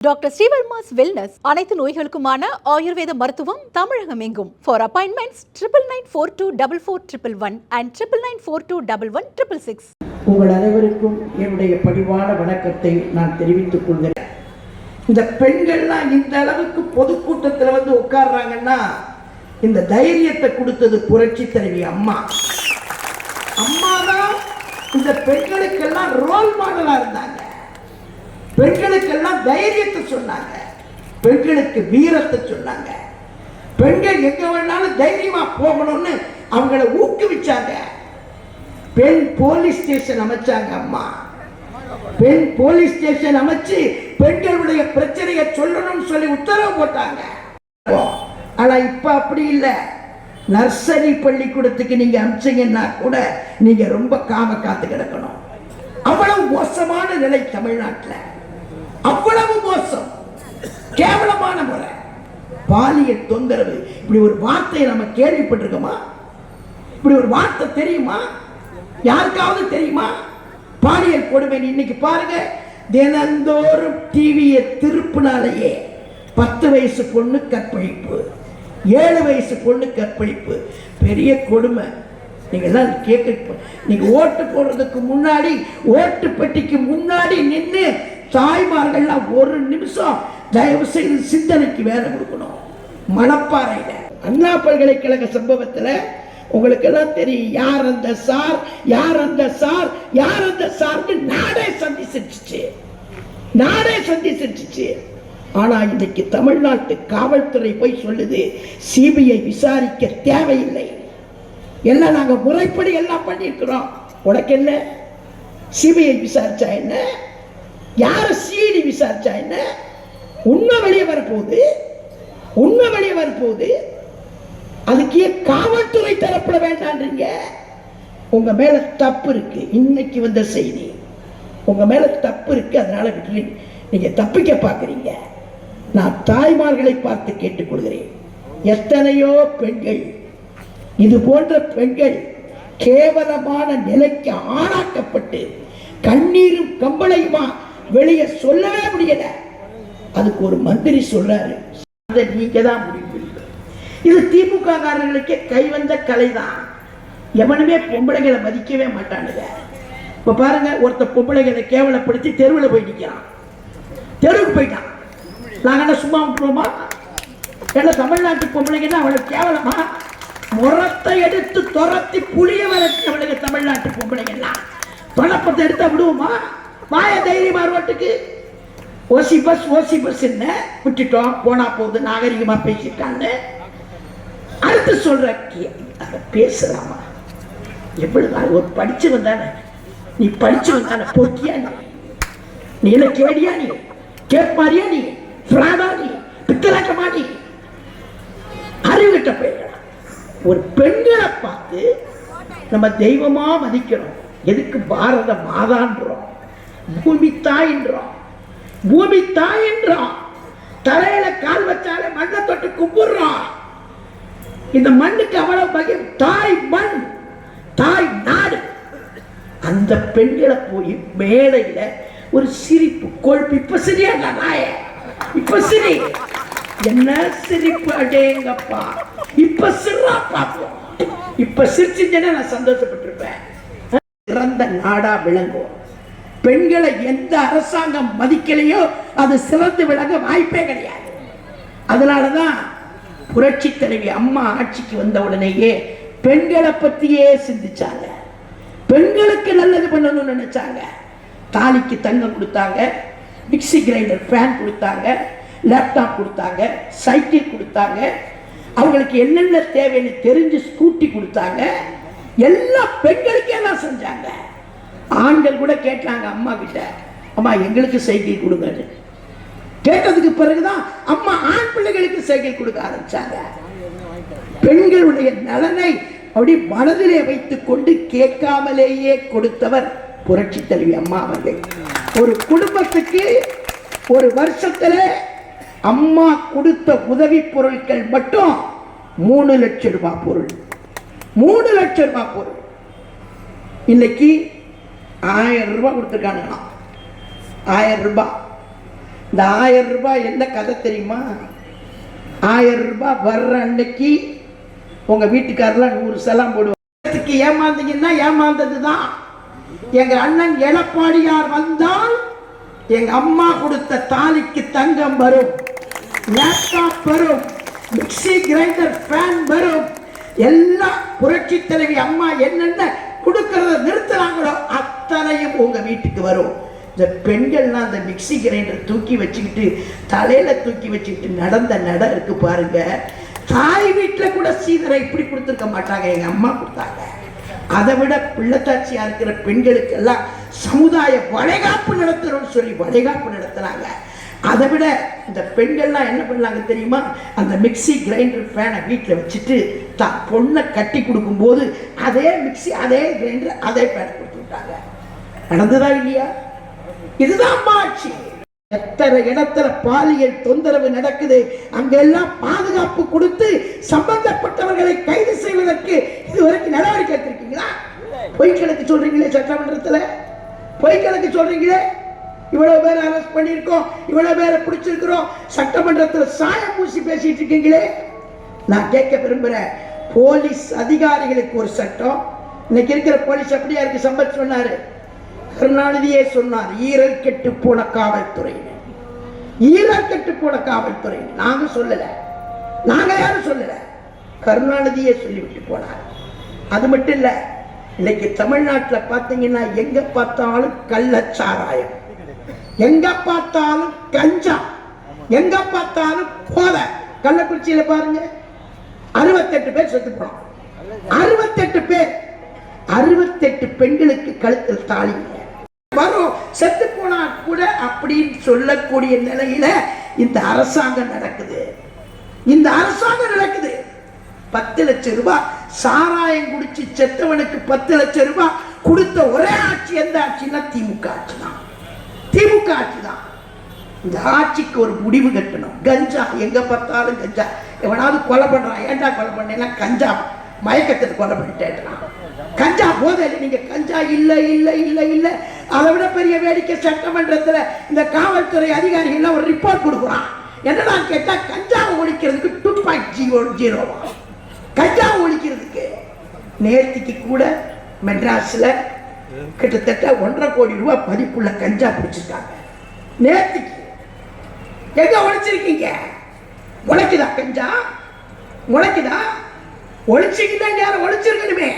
Doctor Srivarma's wellness அனைத்து நோய்களுக்குமான ஆயுர்வேத மருத்துவம் தமிழகம் எங்கும் for appointments triple nine four two double four triple one and triple nine four two double one triple six உங்கள் அனைவருக்கும் என்னுடைய பணிவான வணக்கத்தை நான் தெரிவித்துக் கொள்கிறேன். இந்த பெண்கள்லாம் இந்த அளவுக்கு பொதுக்கூட்டத்தில் வந்து உட்கார்றாங்கன்னா இந்த தைரியத்தை கொடுத்தது புரட்சி தலைவி அம்மா. அம்மா தான் இந்த பெண்களுக்கெல்லாம் ரோல் மாடலாக இருந்தாங்க. பெண்களுக்கெல்லாம் தைரியத்தை சொன்னாங்க. பெண்களுக்கு வீரத்தை சொன்னாங்க. பெண்கள் எங்க வேணாலும் தைரியமா போகணும்னு அவங்கள ஊக்குவிச்சாங்க. பெண் போலீஸ் ஸ்டேஷன் அமைச்சாங்க அம்மா. பெண் போலீஸ் ஸ்டேஷன் அமைச்சு பெண்களுடைய பிரச்சனையை சொல்லணும்னு சொல்லி உத்தரவு போட்டாங்க. ஆனா இப்ப அப்படி இல்லை. நர்சரி பள்ளிக்கூடத்துக்கு நீங்க அனுப்பிச்சீங்கன்னா கூட நீங்க ரொம்ப காம காத்து கிடக்கணும். அவ்வளவு மோசமான நிலை தமிழ்நாட்டில். பாலியல் தொந்தரவு. இப்படி ஒரு வார்த்தையை நம்ம கேள்விப்பட்டிருக்கோமா? இப்படி ஒரு வார்த்தை தெரியுமா? யாருக்காவது தெரியுமா? பாலியல் கொடுமை இன்னைக்கு பாருங்க. தினந்தோறும் டிவியை திருப்பினாலேயே பத்து வயசு பொண்ணு கற்பழிப்பு ஏழு வயசு பொண்ணு கற்பழிப்பு. பெரிய கொடுமை. நீங்கள் தான் கேட்க நீங்கள் ஓட்டு போடுறதுக்கு முன்னாடி ஓட்டு பெட்டிக்கு முன்னாடி நின்று தாய்மார்கள்லாம் ஒரு நிமிஷம் தயவு செய்து சிந்தனைக்கு வேலை கொடுக்கணும். மணப்பாறையில் அண்ணா பல்கலைக்கழக சம்பவத்தில் உங்களுக்கு எல்லாம் தெரியும் யார் அந்த சார் யார் அந்த சார் யார் அந்த சார்னு நாடே சந்தி செஞ்சிச்சு நாடே சந்தி செஞ்சிச்சு ஆனா இன்னைக்கு தமிழ்நாட்டு காவல்துறை போய் சொல்லுது சிபிஐ விசாரிக்க தேவையில்லை. எல்லாம் நாங்க முறைப்படி எல்லாம் பண்ணியிருக்கிறோம். உனக்கு என்ன? சிபிஐ விசாரிச்சா என்ன? யார சிஐடி விசாரிச்சா என்ன? உண்மை வெளியே வரப்போகுது உண்மை வெளியே வரப்போகுது அதுக்கே காவல்துறை தரப்பட வேண்டான்றீங்க. உங்க மேல தப்பு இருக்கு. இன்னைக்கு வந்த செய்தி. உங்க மேல தப்பு இருக்கு. அதனால விட்டுறீங்க நீங்க தப்பிக்க பார்க்குறீங்க. நான் தாய்மார்களை பார்த்து கேட்டுக்கொள்கிறேன். எத்தனையோ பெண்கள் இது போன்ற பெண்கள் கேவலமான நிலைக்கு ஆளாக்கப்பட்டு கண்ணீரும் கம்பளையுமா வெளியே சொல்லவே முடியல. அதுக்கு ஒரு மந்திரி சொல்றாரு. அதை நீங்க தான் முடிவு இது திமுக காரர்களுக்கே கைவந்த கலை தான் எவனுமே பொம்பளைகளை மதிக்கவே மாட்டானுங்க. இப்ப பாருங்க ஒருத்த பொம்பளைகளை கேவலப்படுத்தி தெருவில் போய் நிற்கிறான் தெருவுக்கு போயிட்டான். நாங்க என்ன சும்மா விட்டுருவோமா? ஏன்னா தமிழ்நாட்டு பொம்பளைங்கன்னா அவளுக்கு கேவலமா? முறத்தை எடுத்து துரத்தி புளிய வளர்த்து அவளுக்கு தமிழ்நாட்டு பொம்பளைங்கெல்லாம் பணப்பத்தை எடுத்தா விடுவோமா? வாய தைரியமா ரோட்டுக்கு ஓசி பஸ் ஓசி பஸ் என்ன? விட்டுட்டோம் போனா போகுது நாகரிகமா பேசிட்டான்னு. அடுத்து சொல்ற பேசுறாமா? பேசலாமா எவ்வளவு ஒரு படிச்சவன் தானே. நீ படிச்சவன் தானே பொக்கியா நீ? நீ என்ன கேடியா நீ? கேட்பாரியா நீ? ஃப்ராடா நீ? பித்தலாக்கமா நீ? அறிவிட்ட பெண்களா ஒரு பெண்களை பார்த்து நம்ம தெய்வமா மதிக்கிறோம் எதுக்கு பாரத மாதான்றோம். பூமி தாயின்றோம். பூமி தாயின்றோம் தலையில கால் வச்சாலே மண்ணை தொட்டு கும்பிடுறோம் இந்த மண்ணுக்கு அவ்வளவு பகிர் தாய் மண் தாய் நாடு. அந்த பெண்களை போய் மேடையில ஒரு சிரிப்பு கொழுப்பு இப்ப சரியா நாய. இப்ப சிரி. என்ன சிரிப்பு அடேங்கப்பா. இப்ப சிறா பார்ப்போம் இப்ப சிரிச்சுட்டேன்னா நான் சந்தோஷப்பட்டிருப்பேன். சிறந்த நாடா விளங்கும் பெண்களை எந்த அரசாங்கம் மதிக்கலையோ அது சிறந்து விளங்க வாய்ப்பே கிடையாது. அதனாலதான் புரட்சி தலைவி அம்மா ஆட்சிக்கு வந்த உடனேயே பெண்களை பத்தியே சிந்திச்சாங்க. பெண்களுக்கு நல்லது பண்ணணும்னு நினைச்சாங்க. தாலிக்கு தங்கம் கொடுத்தாங்க மிக்ஸி கிரைண்டர் ஃபேன் கொடுத்தாங்க லேப்டாப் கொடுத்தாங்க சைக்கிள் கொடுத்தாங்க. அவங்களுக்கு என்னென்ன தேவைன்னு தெரிஞ்சு ஸ்கூட்டி கொடுத்தாங்க. எல்லா பெண்களுக்கே தான் செஞ்சாங்க. ஆண்கள் கூட கேட்டாங்க அம்மா கிட்ட. அம்மா எங்களுக்கு சைக்கிள் கொடுங்கன்னு. கேட்டதுக்கு பிறகுதான் அம்மா ஆண் பிள்ளைகளுக்கு சைக்கிள் கொடுக்க ஆரம்பிச்சாங்க. பெண்களுடைய நலனை அப்படி மனதிலே வைத்துக் கொண்டு கேட்காமலேயே கொடுத்தவர் புரட்சி தலைவி அம்மா அவர்கள். ஒரு குடும்பத்துக்கு ஒரு வருஷத்துல அம்மா கொடுத்த உதவி பொருட்கள் மட்டும் மூணு லட்சம் ரூபாய் பொருள். மூணு லட்சம் ரூபாய் பொருள். இன்னைக்கு ஆயிரம் ரூபாய் கொடுத்துருக்காங்களாம் ஆயிரம் ரூபாய். இந்த ஆயிரம் ரூபாய் என்ன கதை தெரியுமா? ஆயிரம் ரூபாய் வர்ற அன்னைக்கு உங்கள் வீட்டுக்காரெல்லாம் நூறு செலாம் போடுவாங்க. இதுக்கு ஏமாந்தீங்கன்னா ஏமாந்தது தான் எங்கள் அண்ணன் எடப்பாடியார் வந்தால் எங்கள் அம்மா கொடுத்த தாலிக்கு தங்கம் வரும். லேப்டாப் வரும். மிக்ஸி கிரைண்டர் ஃபேன் வரும். எல்லாம் புரட்சி தலைவி அம்மா என்னென்ன கொடுக்கறத நிறுத்துறாங்களோ அத்தனையும் உங்கள் வீட்டுக்கு வரும். இந்த பெண்கள்லாம் அந்த மிக்ஸி கிரைண்டர் தூக்கி வச்சுக்கிட்டு தலையில் தூக்கி வச்சுக்கிட்டு நடந்த நட இருக்கு பாருங்க. தாய் வீட்டில் கூட சீதரை இப்படி கொடுத்துருக்க மாட்டாங்க எங்கள் அம்மா கொடுத்தாங்க. அதை விட பிள்ளைத்தாட்சியா இருக்கிற பெண்களுக்கெல்லாம் சமுதாய வளைகாப்பு நடத்துறோம்னு சொல்லி வளைகாப்பு நடத்துறாங்க. அதை விட இந்த பெண்கள்லாம் என்ன பண்ணாங்க தெரியுமா? அந்த மிக்ஸி கிரைண்டர் ஃபேனை வீட்டில் வச்சுட்டு தான் பொண்ணை கட்டி கொடுக்கும்போது அதே மிக்ஸி அதே கிரைண்டர் அதே ஃபேனை கொடுத்து விட்டாங்க. நடந்ததா இல்லையா? இதுதான் அம்மா ஆட்சி எத்தனை இடத்துல பாலியல் தொந்தரவு நடக்குது அங்கெல்லாம் பாதுகாப்பு கொடுத்து சம்பந்தப்பட்டவர்களை கைது செய்வதற்கு இதுவரைக்கும் நடவடிக்கை எடுத்திருக்கீங்களா? பொய் கணக்கு சொல்றீங்களே சட்டமன்றத்தில்? பொய் கணக்கு சொல்றீங்களே? இவ்வளவு பேர் அரெஸ்ட் பண்ணியிருக்கோம் இவ்வளவு பேரை பிடிச்சிருக்கிறோம் சட்டமன்றத்தில் சாயம் பூசி பேசிட்டு இருக்கீங்களே? நான் கேட்க விரும்புகிறேன் போலீஸ் அதிகாரிகளுக்கு ஒரு சட்டம். இன்னைக்கு இருக்கிற போலீஸ் அப்படியா இருக்கு சம்பத் சொன்னாரு. கருணாநிதியே சொன்னார் ஈரல் கெட்டு போன காவல்துறை. ஈரல் கெட்டு போன காவல்துறை. நாங்க சொல்லல. நாங்க யாரும் சொல்லல. கருணாநிதியே சொல்லிவிட்டு போனார். அது மட்டும் இல்ல இன்னைக்கு தமிழ்நாட்டில் பார்த்தீங்கன்னா எங்க பார்த்தாலும் கள்ளச்சாராயம். எங்க பார்த்தாலும் கஞ்சா. எங்க பார்த்தாலும் போதை கள்ளக்குறிச்சியில பாருங்க அறுபத்தெட்டு பேர் செத்து போனோம். அறுபத்தெட்டு பேர். அறுபத்தெட்டு பெண்களுக்கு கழுத்தில் தாலி. வரும். செத்து போனா கூட அப்படின்னு சொல்லக்கூடிய நிலையில இந்த அரசாங்கம் நடக்குது. இந்த அரசாங்கம் நடக்குது. பத்து லட்சம் ரூபாய் சாராயம் குடிச்சு செத்தவனுக்கு பத்து லட்சம் ரூபாய் கொடுத்த ஒரே ஆட்சி எந்த ஆட்சின்னா திமுக ஆட்சி தான் திமுக ஆட்சி தான் இந்த ஆட்சிக்கு ஒரு முடிவு கட்டணும். கஞ்சா. எங்க பார்த்தாலும் கஞ்சா. எவனாவது கொலை பண்றான். ஏன்டா கொலை பண்ணேன்னா கஞ்சா. மயக்கத்தில் கொலை பண்ணிட்டேன்றான் கஞ்சா போதையில் நீங்க கஞ்சா இல்லை இல்லை இல்லை இல்ல. அதை விட பெரிய வேடிக்கை சட்டமன்றத்தில் இந்த காவல்துறை அதிகாரிகள்லாம் ஒரு ரிப்போர்ட் கொடுக்குறான். என்னடா கேட்டால் கஞ்சாவை ஒழிக்கிறதுக்கு டூ பாயிண்ட் ஜீரோ ஜீரோவா கஞ்சாவை ஒழிக்கிறதுக்கு நேர்த்திக்கு கூட மெட்ராஸில் கிட்டத்தட்ட ஒன்றரை கோடி ரூபாய் மதிப்புள்ள கஞ்சா பிடிச்சிருக்காங்க. நேர்த்திக்கு. எங்க ஒழிச்சிருக்கீங்க? உழைக்குதா கஞ்சா? உழைக்குதா ஒழிச்சிக்கிட்டா யாரும் ஒழிச்சிருக்கணுமே.